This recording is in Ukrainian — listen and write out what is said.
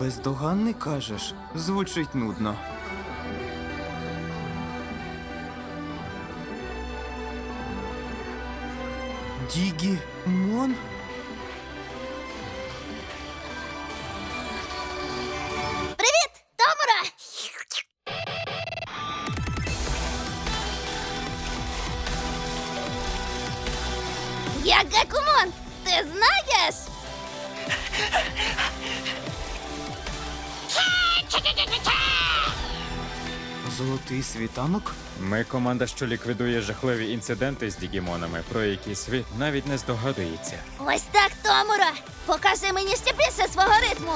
Бездоганний кажеш, звучить нудно. Дігі Мон? Привіт, Томура! Я Гекумон! Ти знаєш? Золотий світанок? Ми команда, що ліквідує жахливі інциденти з Дігімонами, про які світ навіть не здогадується. Ось так, Томура! Покажи мені ще більше свого ритму!